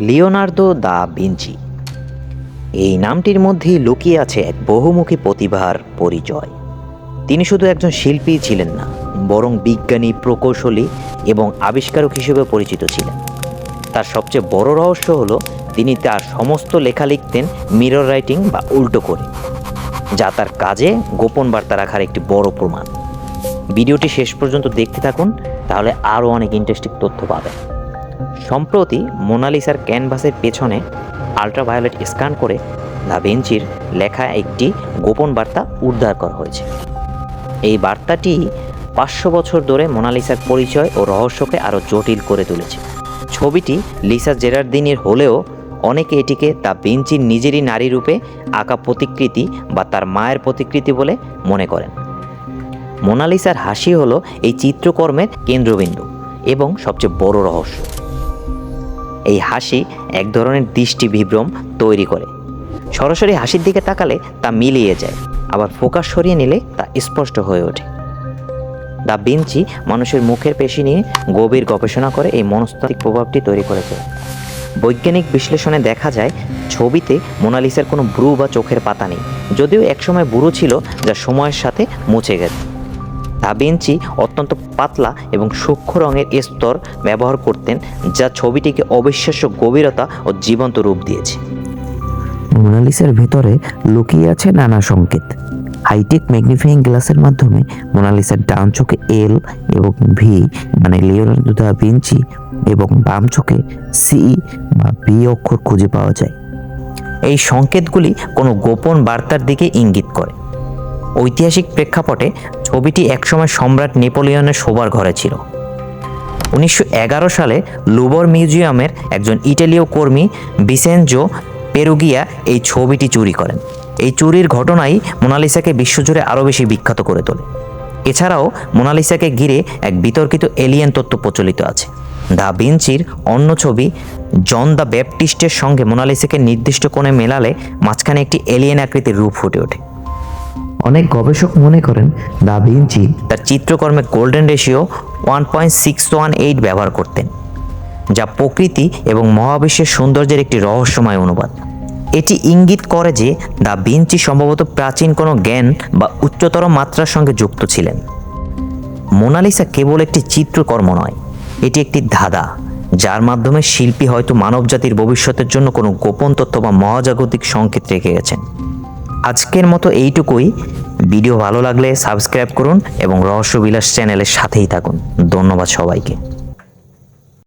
Leonardo da Vinci. এই নামটির মধ্যেই লুকিয়ে আছে এক বহুমুখী প্রতিভার পরিচয়। তিনি শুধু একজন শিল্পী ছিলেন না, বরং বিজ্ঞানী, প্রকৌশলী এবং আবিষ্কারক হিসেবে পরিচিত ছিলেন। তার সবচেয়ে বড় রহস্য হলো, তিনি তার সমস্ত লেখা লিখতেন মিরর রাইটিং বা উল্টো করে, যা তার কাজে গোপন বার্তা রাখার একটি বড় প্রমাণ। ভিডিওটি শেষ পর্যন্ত দেখতে থাকুন, তাহলে আরও অনেক ইন্টারেস্টিং তথ্য পাবেন। সম্প্রতি মোনালিসার ক্যানভাসের পেছনে আল্ট্রাভায়োলেট স্ক্যান করে দা ভিঞ্চির লেখা একটি গোপন বার্তা উদ্ধার করা হয়েছে। এই বার্তাটি পাঁচশো বছর ধরে মোনালিসার পরিচয় ও রহস্যকে আরও জটিল করে তুলেছে। ছবিটি লিসা জেরার্দিনির হলেও অনেকে এটিকে দা ভিঞ্চির নিজেরই নারী রূপে আঁকা প্রতিকৃতি বা তার মায়ের প্রতিকৃতি বলে মনে করেন। মোনালিসার হাসি হলো এই চিত্রকর্মের কেন্দ্রবিন্দু এবং সবচেয়ে বড় রহস্য। এই হাসি এক ধরনের দৃষ্টি বিভ্রম তৈরি করে। সরাসরি হাসির দিকে তাকালে তা মিলিয়ে যায়, আবার ফোকাস সরিয়ে নিলে তা স্পষ্ট হয়ে ওঠে। দা বিঞ্চি মানুষের মুখের পেশি নিয়ে গভীর গবেষণা করে এই মনস্তাত্ত্বিক প্রভাবটি তৈরি করেছে। বৈজ্ঞানিক বিশ্লেষণে দেখা যায়, ছবিতে মোনালিসার কোনো ব্রু বা চোখের পাতা নেই, যদিও একসময় বুড়ো ছিল যা সময়ের সাথে মুছে গেছে। দা ভিঞ্চি অত্যন্ত পাতলা এবং সূক্ষ্ম রঙের স্তর ব্যবহার করতেন, যা ছবিটিকে অবিশ্বাস্য গভীরতা ও জীবন্ত রূপ দিয়েছে। মোনালিসার ভেতরে লুকিয়ে আছে নানা সংকেত। হাইটেক ম্যাগনিফাইং গ্লাসের মাধ্যমে মোনালিসার ডান চোখে এল এবং ভি মানে লিওনার্দো দা ভিঞ্চি এবং বাম চোখে সি বা বি অক্ষর খুঁজে পাওয়া যায়। এই সংকেতগুলি কোনো গোপন বার্তার দিকে ইঙ্গিত করে। ঐতিহাসিক প্রেক্ষাপটে ছবিটি একসময় সম্রাট নেপোলিয়নের শোবার ঘরে ছিল। উনিশশো এগারো সালে লুবর মিউজিয়ামের একজন ইটালীয় কর্মী বিসেনজো পেরুগিয়া এই ছবিটি চুরি করেন। এই চুরির ঘটনাই মোনালিসাকে বিশ্বজুড়ে আরও বেশি বিখ্যাত করে তোলে। এছাড়াও মোনালিসাকে ঘিরে এক বিতর্কিত এলিয়েন তত্ত্ব প্রচলিত আছে। দা ভিঞ্চির অন্য ছবি জন দ্য ব্যাপটিস্টের সঙ্গে মোনালিসাকে নির্দিষ্ট কোণে মেলালে মাঝখানে একটি এলিয়েন আকৃতির রূপ ফুটে ওঠে। অনেক গবেষক মনে করেন দা ভিঞ্চি তার চিত্রকর্মে golden ratio one point six one eight ব্যবহার করতেন, যা প্রকৃতি এবং মহাবিশ্বের সৌন্দর্যের একটি রহস্যময় অনুবাদ। এটি ইঙ্গিত করে যে দা ভিঞ্চি সম্ভবত প্রাচীন কোনো জ্ঞান বা উচ্চতর মাত্রার সঙ্গে যুক্ত ছিলেন। মোনালিসা কেবল একটি চিত্রকর্ম নয়, এটি একটি ধাঁধা, যার মাধ্যমে শিল্পী হয়তো মানবজাতির ভবিষ্যতের জন্য কোনো গোপন তথ্য বা মহাজাগতিক সংকেত রেখে গেছেন। আজকের মতো এইটুকুই। ভিডিও ভালো লাগলে সাবস্ক্রাইব করুন এবং রহস্যবিলাস চ্যানেলের সাথেই থাকুন। ধন্যবাদ সবাইকে।